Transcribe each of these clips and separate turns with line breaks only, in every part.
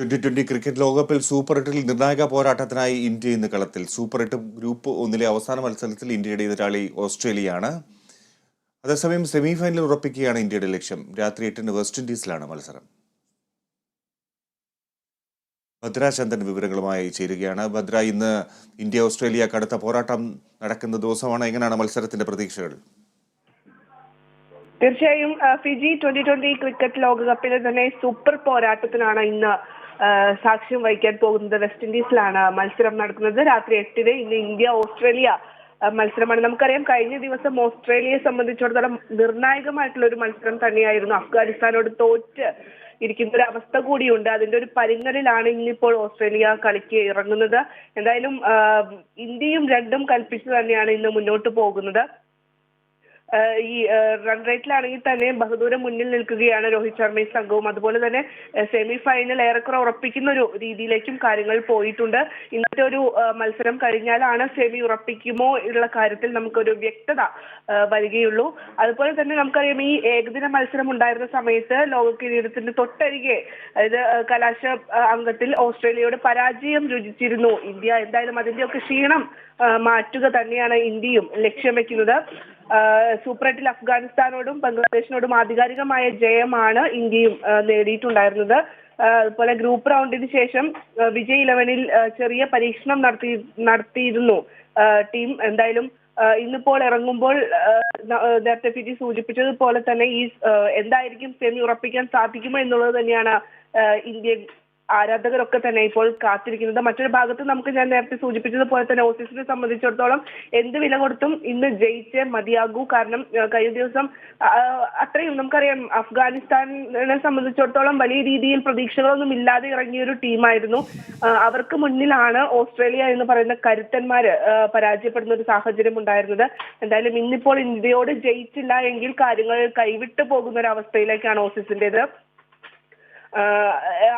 Twenty twenty cricket ലോകകപ്പിൽ super എട്ടിൽ നിർണായക പോരാട്ടത്തിനായി ഇന്ത്യ ഇന്ന് കളത്തിൽ. സൂപ്പർ എട്ട് ഗ്രൂപ്പ് ഒന്നിലെ അവസാന മത്സരത്തിൽ ഇന്ത്യയുടെ എതിരാളി ഓസ്ട്രേലിയയാണ് അതേസമയം സെമി ഫൈനൽ ഉറപ്പിക്കുകയാണ് ഇന്ത്യയുടെ ലക്ഷ്യം. രാത്രി എട്ടിന് വെസ്റ്റ് ഇൻഡീസിലാണ് മത്സരം. ഭദ്ര ചന്ദൻ വിവരങ്ങളുമായി ചേരുകയാണ്. ഭദ്ര ഇന്ന് ഇന്ത്യ ഓസ്ട്രേലിയ കടുത്ത പോരാട്ടം നടക്കുന്ന ദിവസമാണ്. എങ്ങനെയാണ് മത്സരത്തിന്റെ പ്രതീക്ഷകൾ?
തീർച്ചയായും ഫിജി ട്വന്റി ട്വന്റി ക്രിക്കറ്റ് ലോകകപ്പിലെ തന്നെ സൂപ്പർ പോരാട്ടത്തിനാണ് ഇന്ന് സാക്ഷ്യം വഹിക്കാൻ പോകുന്നത് വെസ്റ്റ് ഇൻഡീസിലാണ് മത്സരം നടക്കുന്നത്. രാത്രി എട്ടിന് ഇന്ന് ഇന്ത്യ ഓസ്ട്രേലിയ മത്സരമാണ്. നമുക്കറിയാം കഴിഞ്ഞ ദിവസം ഓസ്ട്രേലിയയെ സംബന്ധിച്ചിടത്തോളം നിർണായകമായിട്ടുള്ള ഒരു മത്സരം തന്നെയായിരുന്നു. അഫ്ഗാനിസ്ഥാനോട് തോറ്റ് ഇരിക്കുന്ന ഒരു അവസ്ഥ കൂടിയുണ്ട്. അതിന്റെ ഒരു പരിങ്ങലിലാണ് ഇന്നിപ്പോൾ ഓസ്ട്രേലിയ കളിക്ക് ഇറങ്ങുന്നത്. എന്തായാലും ഇന്ത്യയും രണ്ടും കൽപ്പിച്ച് തന്നെയാണ് ഇന്ന് മുന്നോട്ട് പോകുന്നത്. ഈ റൺ റേറ്റിലാണെങ്കിൽ തന്നെ ബഹുദൂരം മുന്നിൽ നിൽക്കുകയാണ് രോഹിത് ശർമ്മയും സംഘവും. അതുപോലെ തന്നെ സെമി ഫൈനൽ ഏറെക്കുറെ ഉറപ്പിക്കുന്ന ഒരു രീതിയിലേക്കും കാര്യങ്ങൾ പോയിട്ടുണ്ട്. ഇന്നത്തെ ഒരു മത്സരം കഴിഞ്ഞാലാണ് സെമി ഉറപ്പിക്കുമോ എന്നുള്ള കാര്യത്തിൽ നമുക്കൊരു വ്യക്തത വരികയുള്ളൂ. അതുപോലെ തന്നെ നമുക്കറിയാം ഈ ഏകദിന മത്സരം ഉണ്ടായിരുന്ന സമയത്ത് ലോക കിരീടത്തിന്റെ തൊട്ടരികെ അതായത് കലാശ അംഗത്തിൽ ഓസ്ട്രേലിയയോട് പരാജയം രുചിച്ചിരുന്നു. ഇന്ത്യ എന്തായാലും അതിന്റെയൊക്കെ ക്ഷീണം മാറ്റുക തന്നെയാണ് ഇന്ത്യയും ലക്ഷ്യം വെക്കുന്നത്. സൂപ്പർ അഫ്ഗാനിസ്ഥാനോടും ബംഗ്ലാദേശിനോടും ആധികാരികമായ ജയമാണ് ഇന്ത്യയും നേടിയിട്ടുണ്ടായിരുന്നത്. അതുപോലെ ഗ്രൂപ്പ് റൗണ്ടിന് ശേഷം വിജയ് ഇലവനിൽ ചെറിയ പരീക്ഷണം നടത്തി നടത്തിയിരുന്നു. ടീം എന്തായാലും ഇന്നിപ്പോൾ ഇറങ്ങുമ്പോൾ നേരത്തെ പി ജി സൂചിപ്പിച്ചതുപോലെ തന്നെ ഈ എന്തായിരിക്കും സെമി ഉറപ്പിക്കാൻ സാധിക്കുമോ എന്നുള്ളത് തന്നെയാണ് ഇന്ത്യൻ ആരാധകരൊക്കെ തന്നെ ഇപ്പോൾ കാത്തിരിക്കുന്നത്. മറ്റൊരു ഭാഗത്ത് നമുക്ക് ഞാൻ നേരത്തെ സൂചിപ്പിച്ചതുപോലെ തന്നെ ഓസീസിനെ സംബന്ധിച്ചിടത്തോളം എന്ത് വില കൊടുത്തും ഇന്ന് ജയിച്ചേ മതിയാകൂ. കാരണം കഴിഞ്ഞ ദിവസം അത്രയും നമുക്കറിയാം അഫ്ഗാനിസ്ഥാനെ സംബന്ധിച്ചിടത്തോളം വലിയ രീതിയിൽ പ്രതീക്ഷകളൊന്നും ഇല്ലാതെ ഇറങ്ങിയ ഒരു ടീമായിരുന്നു. അവർക്ക് മുന്നിലാണ് ഓസ്ട്രേലിയ എന്ന് പറയുന്ന കരുത്തന്മാര് പരാജയപ്പെടുന്ന ഒരു സാഹചര്യം ഉണ്ടായിരുന്നത്. എന്തായാലും ഇന്നിപ്പോൾ ഇന്ത്യയോട് ജയിച്ചില്ല എങ്കിൽ കാര്യങ്ങൾ കൈവിട്ടു പോകുന്ന ഒരു അവസ്ഥയിലേക്കാണ് ഓസീസിന്റേത്.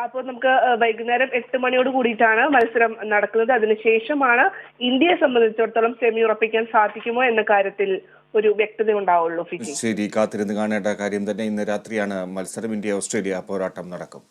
അപ്പോൾ നമുക്ക് വൈകുന്നേരം എട്ട് മണിയോട് കൂടിയിട്ടാണ് മത്സരം നടക്കുന്നത്. അതിനുശേഷമാണ് ഇന്ത്യയെ സംബന്ധിച്ചിടത്തോളം സെമി ഉറപ്പിക്കാൻ സാധിക്കുമോ എന്ന കാര്യത്തിൽ ഒരു വ്യക്തത ഉണ്ടാവുള്ളൂ
ശരി കാത്തിരുന്ന് കാണേണ്ട കാര്യം തന്നെ ഇന്ന് രാത്രിയാണ് മത്സരം. ഇന്ത്യ ഓസ്ട്രേലിയ പോരാട്ടം നടക്കും.